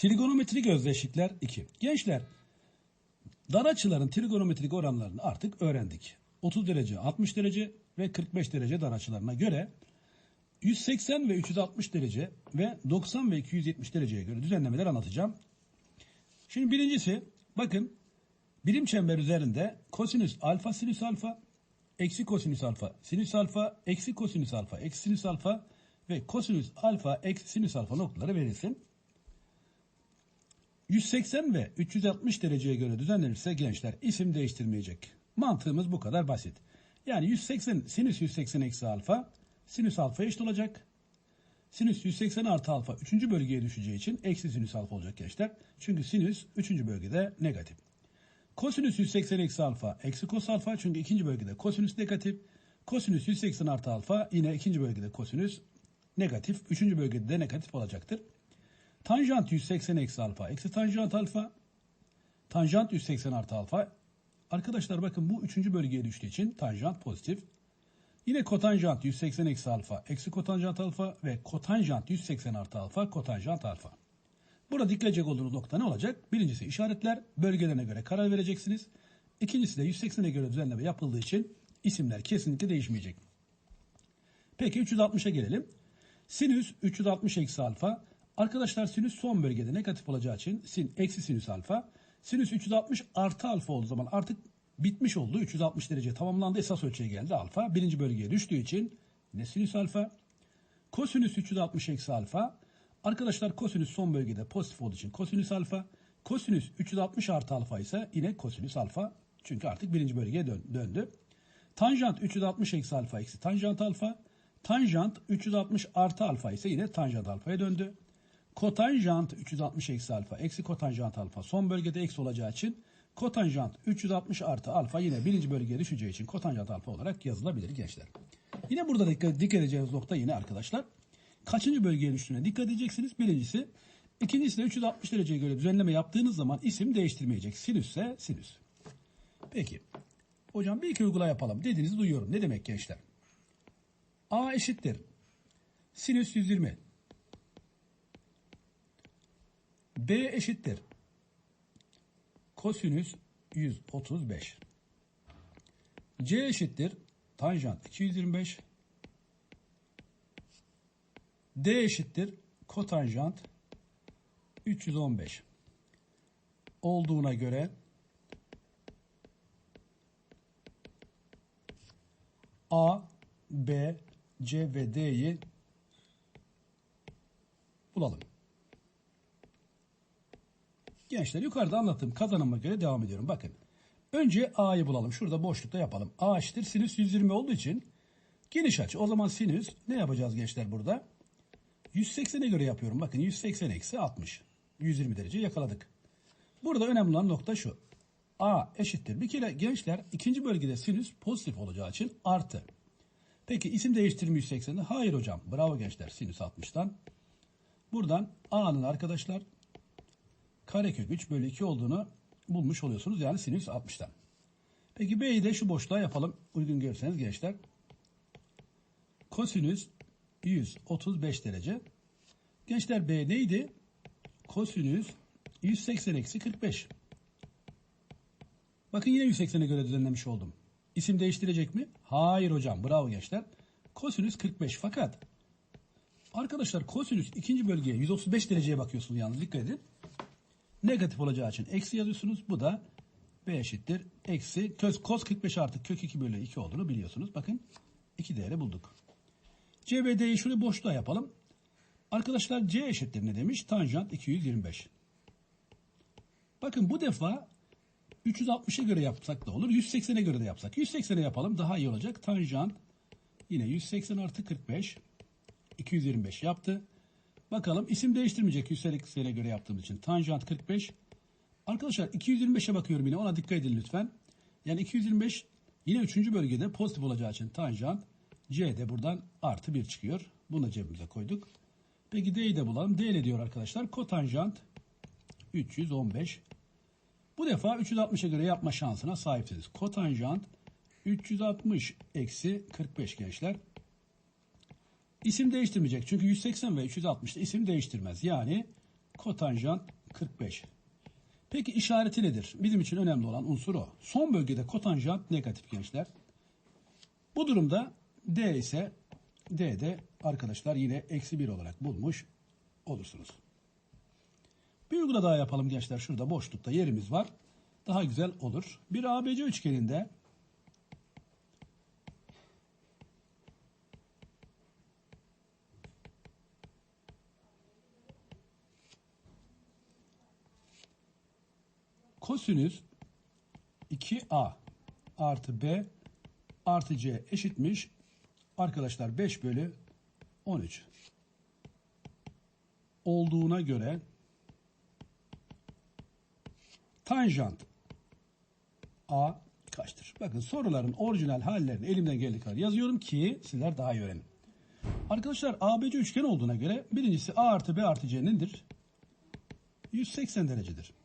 Trigonometrik özdeşlikler 2. Gençler, dar açıların trigonometrik oranlarını artık öğrendik. 30 derece, 60 derece ve 45 derece dar açılarına göre 180 ve 360 derece ve 90 ve 270 dereceye göre düzenlemeler anlatacağım. Şimdi birincisi bakın birim çember üzerinde kosinüs alfa sinüs alfa eksi kosinüs alfa sinüs alfa eksi kosinüs alfa eksi sinüs alfa ve kosinüs alfa eksi sinüs alfa noktaları verilsin. 180 ve 360 dereceye göre düzenlenirse gençler isim değiştirmeyecek. Mantığımız bu kadar basit. Yani 180 sinüs 180 eksi alfa sinüs alfa eşit olacak. Sinüs 180 artı alfa 3. bölgeye düşeceği için eksi sinüs alfa olacak gençler. Çünkü sinüs 3. bölgede negatif. Kosinüs 180 eksi alfa eksi kos alfa çünkü ikinci bölgede kosinüs negatif. Kosinüs 180 artı alfa yine ikinci bölgede kosinüs negatif. Üçüncü bölgede de negatif olacaktır. Tanjant 180 eksi alfa eksi tanjant alfa. Tanjant 180 artı alfa. Arkadaşlar bakın bu üçüncü bölgeye düştüğü için tanjant pozitif. Yine kotanjant 180 eksi alfa eksi kotanjant alfa ve kotanjant 180 artı alfa kotanjant alfa. Burada dikkat edecek olduğunuz nokta ne olacak? Birincisi işaretler bölgelerine göre karar vereceksiniz. İkincisi de 180'e göre düzenleme yapıldığı için isimler kesinlikle değişmeyecek. Peki 360'a gelelim. Sinüs 360 eksi alfa. Arkadaşlar sinüs son bölgede negatif olacağı için sin eksi sinüs alfa. Sinüs 360 artı alfa olduğu zaman artık bitmiş oldu. 360 derece tamamlandı. Esas ölçüye geldi alfa. Birinci bölgeye düştüğü için ne sinüs alfa. Kosinüs 360 eksi alfa. Arkadaşlar kosinüs son bölgede pozitif olduğu için kosinüs alfa. Kosinüs 360 artı alfa ise yine kosinüs alfa. Çünkü artık birinci bölgeye dön- döndü. Tanjant 360 eksi alfa eksi tanjant alfa. Tanjant 360 artı alfa ise yine tanjant alfaya döndü. Kotanjant 360 eksi alfa eksi kotanjant alfa son bölgede eksi olacağı için kotanjant 360 artı alfa yine birinci bölgeye düşeceği için kotanjant alfa olarak yazılabilir gençler. Yine burada dikkat, dikkat edeceğiniz nokta yine arkadaşlar. Kaçıncı bölgeye düştüğüne dikkat edeceksiniz. Birincisi. İkincisi de 360 dereceye göre düzenleme yaptığınız zaman isim değiştirmeyecek. Sinüsse sinüs. Peki. Hocam bir iki uygula yapalım dediğinizi duyuyorum. Ne demek gençler? A eşittir. Sinüs 120. B eşittir. Kosinüs 135. C eşittir. Tanjant 225. D eşittir. Kotanjant 315. Olduğuna göre A, B, C ve D'yi bulalım. Gençler yukarıda anlattığım kazanıma göre devam ediyorum. Bakın. Önce A'yı bulalım. Şurada boşlukta yapalım. A eşittir sinüs 120 olduğu için geniş açı. O zaman sinüs ne yapacağız gençler burada? 180'e göre yapıyorum. Bakın 180 eksi 60. 120 derece yakaladık. Burada önemli olan nokta şu. A eşittir. Bir kere gençler ikinci bölgede sinüs pozitif olacağı için artı. Peki isim değiştirme 180'de? Hayır hocam. Bravo gençler sinüs 60'tan. Buradan A'nın arkadaşlar karekök 3 bölü 2 olduğunu bulmuş oluyorsunuz. Yani sinüs 60'tan. Peki B'yi de şu boşluğa yapalım. Uygun görürseniz gençler. Kosinüs 135 derece. Gençler B neydi? Kosinüs 180 eksi 45. Bakın yine 180'e göre düzenlemiş oldum. İsim değiştirecek mi? Hayır hocam. Bravo gençler. Kosinüs 45 fakat arkadaşlar kosinüs ikinci bölgeye 135 dereceye bakıyorsunuz yalnız dikkat edin. Negatif olacağı için eksi yazıyorsunuz. Bu da B eşittir. Eksi köz, kos 45 artı kök 2 bölü 2 olduğunu biliyorsunuz. Bakın 2 değeri bulduk. C ve D'yi şöyle boşluğa yapalım. Arkadaşlar C eşittir ne demiş? Tanjant 225. Bakın bu defa 360'a göre yapsak da olur. 180'e göre de yapsak. 180'e yapalım daha iyi olacak. Tanjant yine 180 artı 45. 225 yaptı. Bakalım isim değiştirmeyecek 180'e göre yaptığımız için. Tanjant 45. Arkadaşlar 225'e bakıyorum yine ona dikkat edin lütfen. Yani 225 yine 3. bölgede pozitif olacağı için tanjant C de buradan artı 1 çıkıyor. Bunu da cebimize koyduk. Peki D'yi de bulalım. D ne diyor arkadaşlar? Kotanjant 315. Bu defa 360'a göre yapma şansına sahipsiniz. Kotanjant 360 eksi 45 gençler. İsim değiştirmeyecek. Çünkü 180 ve 360'da isim değiştirmez. Yani Kotanjant 45. Peki işareti nedir? Bizim için önemli olan unsur o. Son bölgede kotanjant negatif gençler. Bu durumda D ise D'de arkadaşlar yine eksi 1 olarak bulmuş olursunuz. Bir uygula daha yapalım gençler. Şurada boşlukta yerimiz var. Daha güzel olur. Bir ABC üçgeninde kosinüs 2A artı B artı C eşitmiş. Arkadaşlar 5 bölü 13 olduğuna göre tanjant A kaçtır? Bakın soruların orijinal hallerini elimden geldiği kadar yazıyorum ki sizler daha iyi öğrenin. Arkadaşlar ABC üçgen olduğuna göre birincisi A artı B artı C nedir? 180 derecedir.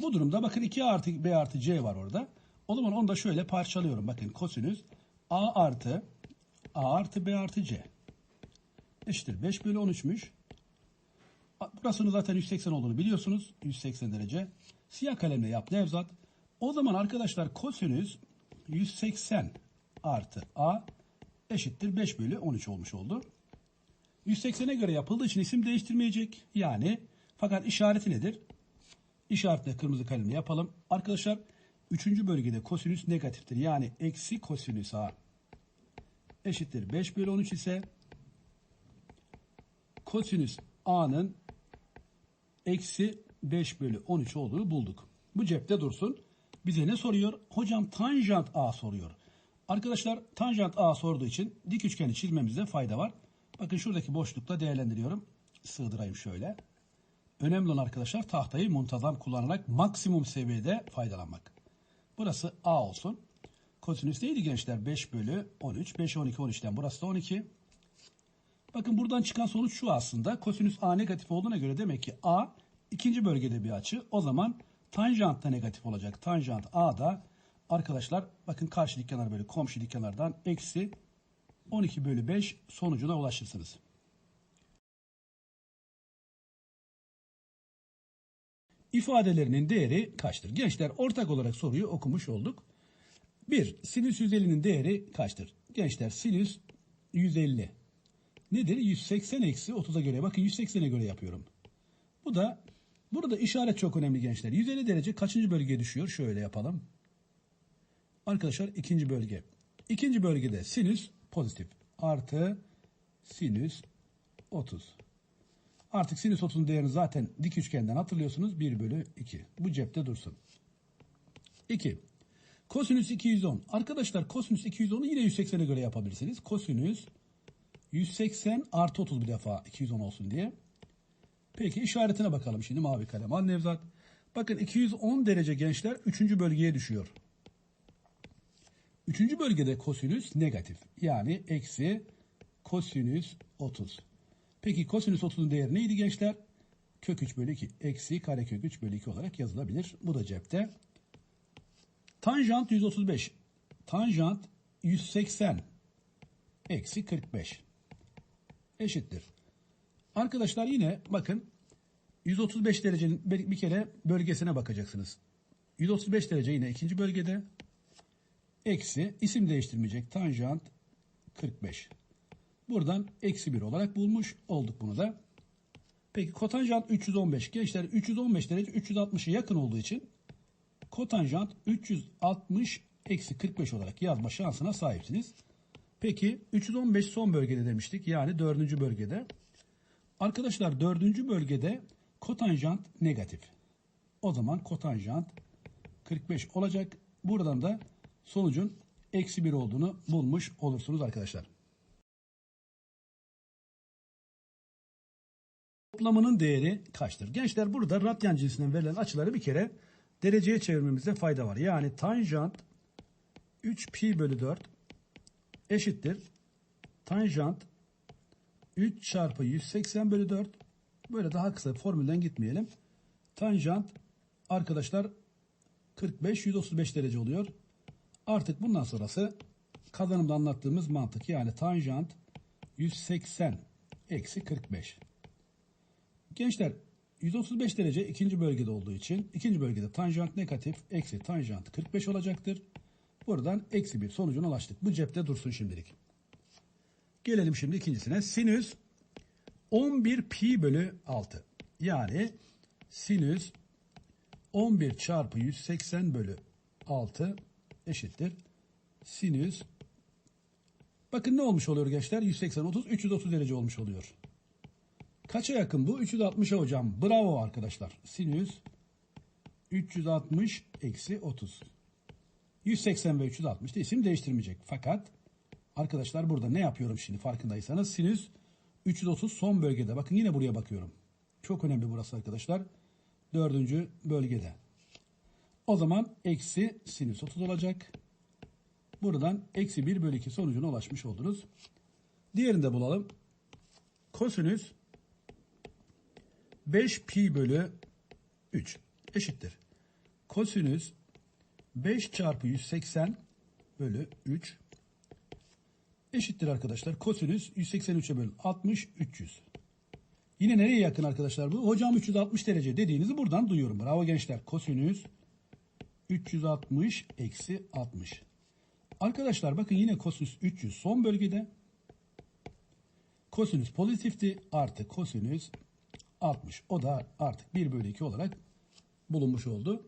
Bu durumda bakın 2 artı B artı C var orada. O zaman onu da şöyle parçalıyorum. Bakın kosinüs A artı A artı B artı C eşittir. 5 bölü 13'müş. Burasının zaten 180 olduğunu biliyorsunuz. 180 derece. Siyah kalemle yap Nevzat. O zaman arkadaşlar kosinüs 180 artı A eşittir 5 bölü 13 olmuş oldu. 180'e göre yapıldığı için isim değiştirmeyecek. Yani fakat işareti nedir? İşaretle kırmızı kalemle yapalım. Arkadaşlar 3. bölgede kosinüs negatiftir. Yani eksi kosinüs A eşittir 5 bölü 13 ise kosinüs A'nın eksi 5 bölü 13 olduğunu bulduk. Bu cepte dursun. Bize ne soruyor? Hocam tanjant A soruyor. Arkadaşlar tanjant A sorduğu için dik üçgeni çizmemizde fayda var. Bakın şuradaki boşlukta değerlendiriyorum. Sığdırayım şöyle. Önemli olan arkadaşlar tahtayı muntazam kullanarak maksimum seviyede faydalanmak. Burası A olsun. Kosinüs neydi gençler? 5 bölü 13. 5, 12, 13'ten burası da 12. Bakın buradan çıkan sonuç şu aslında. Kosinüs A negatif olduğuna göre demek ki A ikinci bölgede bir açı. O zaman tanjant da negatif olacak. Tanjant A da arkadaşlar bakın karşı dik kenar bölü komşu dik kenardan eksi 12 bölü 5 sonucuna ulaşırsınız. İfadelerinin değeri kaçtır? Gençler ortak olarak soruyu okumuş olduk. 1. Sinüs 150'nin değeri kaçtır? Gençler sinüs 150 nedir? 180 eksi 30'a göre. Bakın 180'e göre yapıyorum. Bu da burada işaret çok önemli gençler. 150 derece kaçıncı bölgeye düşüyor? Şöyle yapalım. Arkadaşlar ikinci bölge. İkinci bölgede sinüs pozitif. Artı sinüs 30. Artık sinüs 30'un değerini zaten dik üçgenden hatırlıyorsunuz. 1 bölü 2. Bu cepte dursun. 2. Kosinüs 210. Arkadaşlar kosinüs 210'u yine 180'e göre yapabilirsiniz. Kosinüs 180 artı 30 bir defa 210 olsun diye. Peki işaretine bakalım şimdi mavi kalem. Al Nevzat. Bakın 210 derece gençler 3. bölgeye düşüyor. 3. bölgede kosinüs negatif. Yani eksi kosinüs 30. Peki kosinüs 30'un değeri neydi gençler? Kök 3 bölü 2. Eksi karekök 3 bölü 2 olarak yazılabilir. Bu da cepte. Tanjant 135. Tanjant 180. Eksi 45 eşittir. Arkadaşlar yine bakın 135 derecenin bir kere bölgesine bakacaksınız. 135 derece yine ikinci bölgede. Eksi isim değiştirmeyecek tanjant 45. Buradan eksi 1 olarak bulmuş olduk bunu da. Peki kotanjant 315. Gençler 315 derece 360'a yakın olduğu için kotanjant 360 eksi 45 olarak yazma şansına sahipsiniz. Peki 315 son bölgede demiştik. Yani dördüncü bölgede. Arkadaşlar dördüncü bölgede kotanjant negatif. O zaman kotanjant 45 olacak. Buradan da sonucun eksi 1 olduğunu bulmuş olursunuz arkadaşlar. Toplamının değeri kaçtır? Gençler burada radyan cinsinden verilen açıları bir kere dereceye çevirmemizde fayda var. Yani tanjant 3 pi bölü 4 eşittir. Tanjant 3 çarpı 180 bölü 4. Böyle daha kısa formülden gitmeyelim. Tanjant arkadaşlar 45 135 derece oluyor. Artık bundan sonrası kazanımda anlattığımız mantık yani tanjant 180 eksi 45. Gençler 135 derece ikinci bölgede olduğu için ikinci bölgede tanjant negatif eksi tanjant 45 olacaktır. Buradan eksi bir sonucuna ulaştık. Bu cepte dursun şimdilik. Gelelim şimdi ikincisine. Sinüs 11 pi bölü 6. Yani sinüs 11 çarpı 180 bölü 6 eşittir. Sinüs bakın ne olmuş oluyor gençler? 180 30 330 derece olmuş oluyor. Kaça yakın bu? 360'a hocam. Bravo arkadaşlar. Sinüs 360 eksi 30. 180 ve 360 da isim değiştirmeyecek. Fakat arkadaşlar burada ne yapıyorum şimdi farkındaysanız sinüs 330 son bölgede. Bakın yine buraya bakıyorum. Çok önemli burası arkadaşlar. Dördüncü bölgede. O zaman eksi sinüs 30 olacak. Buradan eksi 1 bölü 2 sonucuna ulaşmış oldunuz. Diğerini de bulalım. Kosinüs 5 pi bölü 3 eşittir. Kosinüs 5 çarpı 180 bölü 3 eşittir arkadaşlar. Kosinüs 183'e bölü 60 300. Yine nereye yakın arkadaşlar bu? Hocam 360 derece dediğinizi buradan duyuyorum. Bravo gençler. Kosinüs 360 eksi 60. Arkadaşlar bakın yine kosinüs 300 son bölgede. Kosinüs pozitifti artı kosinüs 60. O da artık 1 bölü 2 olarak bulunmuş oldu.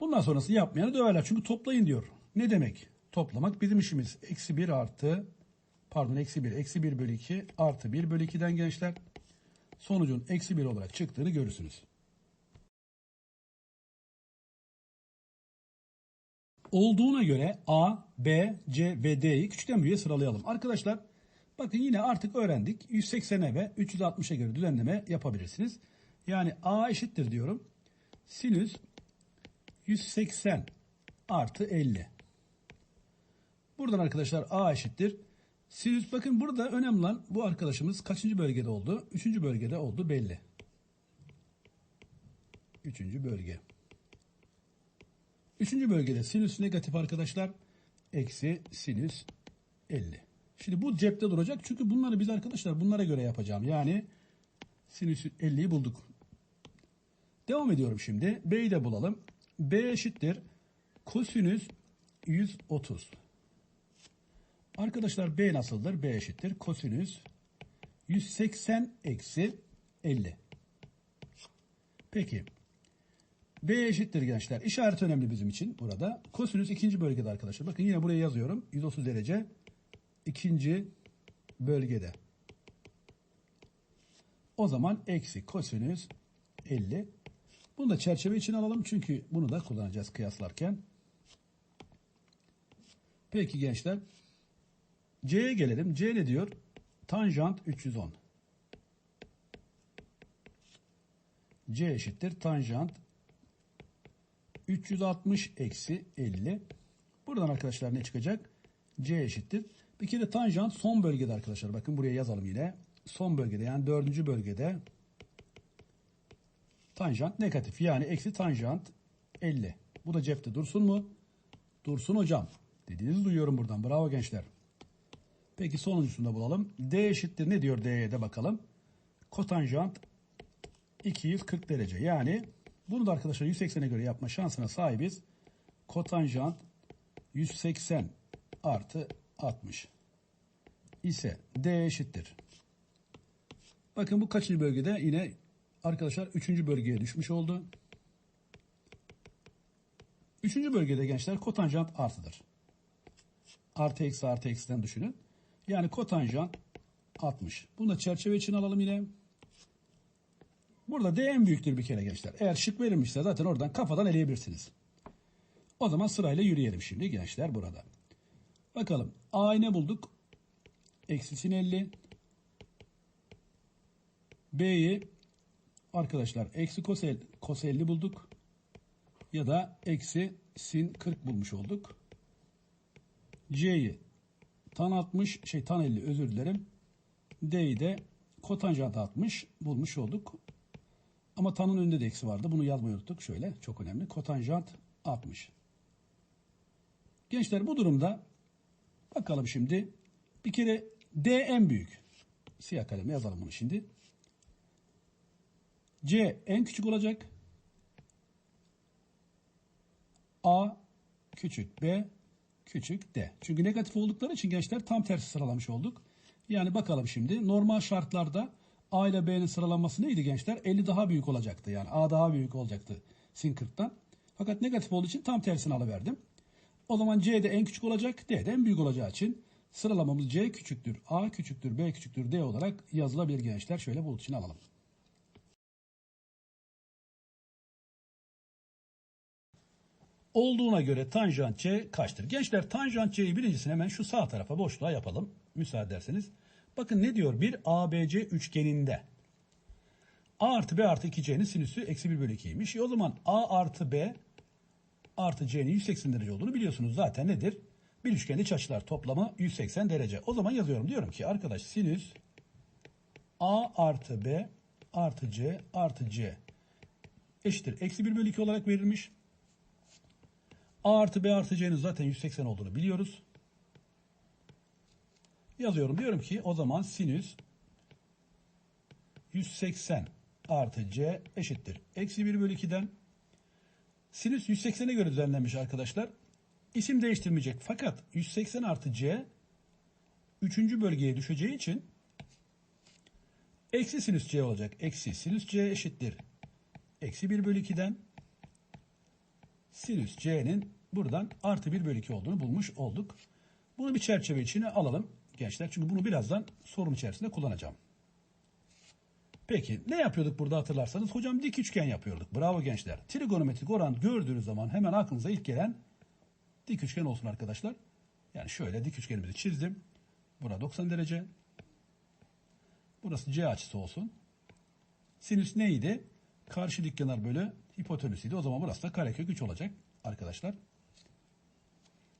Bundan sonrası yapmayanı döverler. Çünkü toplayın diyor. Ne demek? Toplamak bizim işimiz. Eksi 1 artı pardon eksi 1 eksi 1 bölü 2 artı 1 bölü 2'den gençler sonucun eksi 1 olarak çıktığını görürsünüz. Olduğuna göre A, B, C ve D'yi küçükten büyüğe sıralayalım. Arkadaşlar bakın yine artık öğrendik. 180'e ve 360'a göre düzenleme yapabilirsiniz. Yani A eşittir diyorum. Sinüs 180 artı 50. Buradan arkadaşlar A eşittir. Sinüs bakın burada önemli olan bu arkadaşımız kaçıncı bölgede oldu? Üçüncü bölgede oldu belli. Üçüncü bölge. Üçüncü bölgede sinüs negatif arkadaşlar. Eksi sinüs 50. Şimdi bu cepte duracak. Çünkü bunları biz arkadaşlar bunlara göre yapacağım. Yani sinüs 50'yi bulduk. Devam ediyorum şimdi. B'yi de bulalım. B eşittir. Kosinüs 130. Arkadaşlar B nasıldır? B eşittir. Kosinüs 180 eksi 50. Peki. B eşittir gençler. İşaret önemli bizim için burada. Kosinüs ikinci bölgede arkadaşlar. Bakın yine buraya yazıyorum. 130 derece ikinci bölgede. O zaman eksi kosinüs 50. Bunu da çerçeve için alalım. Çünkü bunu da kullanacağız kıyaslarken. Peki gençler. C'ye gelelim. C ne diyor? Tanjant 310. C eşittir. Tanjant 360 eksi 50. Buradan arkadaşlar ne çıkacak? C eşittir. Bir kere tanjant son bölgede arkadaşlar. Bakın buraya yazalım yine. Son bölgede yani dördüncü bölgede tanjant negatif. Yani eksi tanjant 50. Bu da cepte dursun mu? Dursun hocam. Dediğinizi duyuyorum buradan. Bravo gençler. Peki sonuncusunu da bulalım. D eşittir ne diyor D'ye de bakalım. Kotanjant 240 derece. Yani bunu da arkadaşlar 180'e göre yapma şansına sahibiz. Kotanjant 180 artı 60 ise D eşittir. Bakın bu kaçıncı bölgede? Yine arkadaşlar 3. bölgeye düşmüş oldu. 3. bölgede gençler kotanjant artıdır. Artı eksi artı eksiden düşünün. Yani kotanjant 60. Bunu da çerçeve için alalım yine. Burada D en büyüktür bir kere gençler. Eğer şık verilmişse zaten oradan kafadan eleyebilirsiniz. O zaman sırayla yürüyelim şimdi gençler burada. Bakalım A'yı ne bulduk? Eksi sin 50. B'yi arkadaşlar eksi kos 50, kos 50 bulduk. Ya da eksi sin 40 bulmuş olduk. C'yi tan 60 şey tan 50 özür dilerim. D'yi de kotanjant 60 bulmuş olduk. Ama tanın önünde de eksi vardı. Bunu yazmayı unuttuk. Şöyle çok önemli. Kotanjant 60. Gençler bu durumda bakalım şimdi. Bir kere D en büyük. Siyah kalemle yazalım bunu şimdi. C en küçük olacak. A küçük, B küçük, D. Çünkü negatif oldukları için gençler tam tersi sıralamış olduk. Yani bakalım şimdi normal şartlarda A ile B'nin sıralanması neydi gençler? 50 daha büyük olacaktı. Yani A daha büyük olacaktı sin 40'tan. Fakat negatif olduğu için tam tersini alıverdim. O zaman C de en küçük olacak, D de en büyük olacağı için sıralamamız C küçüktür, A küçüktür, B küçüktür, D olarak yazılabilir gençler. Şöyle bulut içine alalım. Olduğuna göre tanjant C kaçtır? Gençler tanjant C'yi birincisini hemen şu sağ tarafa boşluğa yapalım. Müsaade ederseniz. Bakın ne diyor? Bir ABC üçgeninde A artı B artı 2C'nin sinüsü eksi 1 bölü 2'ymiş. E o zaman A artı B artı C'nin 180 derece olduğunu biliyorsunuz. Zaten nedir? Bir üçgende açılar toplamı 180 derece. O zaman yazıyorum. Diyorum ki arkadaş sinüs A artı B artı C artı C eşittir. Eksi 1 bölü 2 olarak verilmiş. A artı B artı C'nin zaten 180 olduğunu biliyoruz. Yazıyorum. Diyorum ki o zaman sinüs 180 artı C eşittir. Eksi 1 bölü 2'den sinüs 180'e göre düzenlenmiş arkadaşlar. İsim değiştirmeyecek. Fakat 180 artı C 3. bölgeye düşeceği için eksi sinüs C olacak. Eksi sinüs C eşittir. Eksi 1 bölü 2'den sinüs C'nin buradan artı 1 bölü 2 olduğunu bulmuş olduk. Bunu bir çerçeve içine alalım gençler. Çünkü bunu birazdan sorun içerisinde kullanacağım. Peki ne yapıyorduk burada hatırlarsanız? Hocam dik üçgen yapıyorduk. Bravo gençler. Trigonometrik oran gördüğünüz zaman hemen aklınıza ilk gelen dik üçgen olsun arkadaşlar. Yani şöyle dik üçgenimizi çizdim. Bura 90 derece. Burası C açısı olsun. Sinüs neydi? Karşı dik kenar bölü hipotenüsüydü. O zaman burası da karekök 3 olacak arkadaşlar.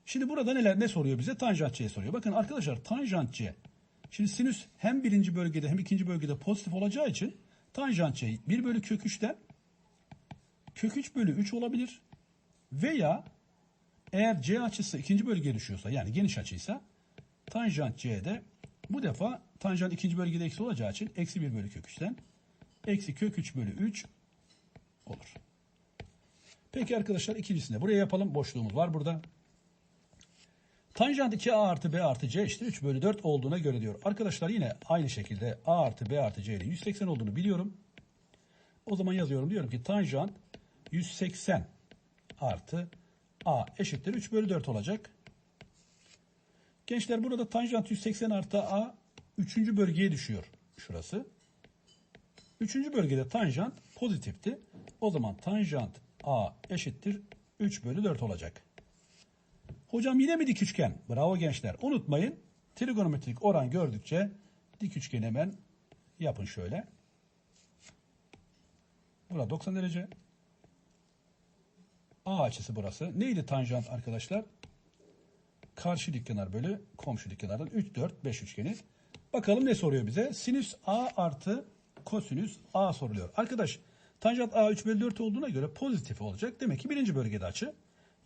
Şimdi burada neler ne soruyor bize? Tanjant C soruyor. Bakın arkadaşlar tanjant C. Şimdi sinüs hem birinci bölgede hem ikinci bölgede pozitif olacağı için tanjant C 1 bölü kök 3'ten kök 3 bölü 3 olabilir. Veya eğer C açısı ikinci bölgeye düşüyorsa yani geniş açıysa tanjant C'de bu defa tanjant ikinci bölgede eksi olacağı için eksi 1 bölü kök 3'ten eksi kök 3 bölü 3 olur. Peki arkadaşlar ikincisinde buraya yapalım. Boşluğumuz var burada. Tanjant 2a artı b artı c işte 3 bölü 4 olduğuna göre diyor. Arkadaşlar yine aynı şekilde a artı b artı c'nin 180 olduğunu biliyorum. O zaman yazıyorum diyorum ki tanjant 180 artı a eşittir 3 bölü 4 olacak. Gençler burada tanjant 180 artı a 3. bölgeye düşüyor şurası. 3. bölgede tanjant pozitifti. O zaman tanjant a eşittir 3 bölü 4 olacak. Hocam yine mi dik üçgen? Bravo gençler. Unutmayın trigonometrik oran gördükçe dik üçgen hemen yapın şöyle. Burada 90 derece. A açısı burası. Neydi tanjant arkadaşlar? Karşı dik kenar bölü komşu dik kenardan 3, 4, 5 üçgeni. Bakalım ne soruyor bize? Sinüs A artı kosinüs A soruluyor. Arkadaş tanjant A 3 bölü 4 olduğuna göre pozitif olacak. Demek ki birinci bölgede açı.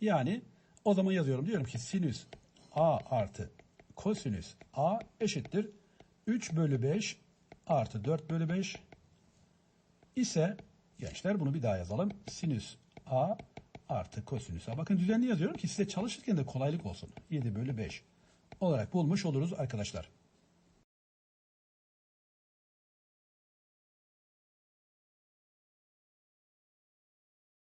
Yani o zaman yazıyorum. Diyorum ki sinüs A artı kosinüs A eşittir. 3 bölü 5 artı 4 bölü 5 ise gençler bunu bir daha yazalım. Sinüs A artı kosinüs A. Bakın düzenli yazıyorum ki size çalışırken de kolaylık olsun. 7 bölü 5 olarak bulmuş oluruz arkadaşlar.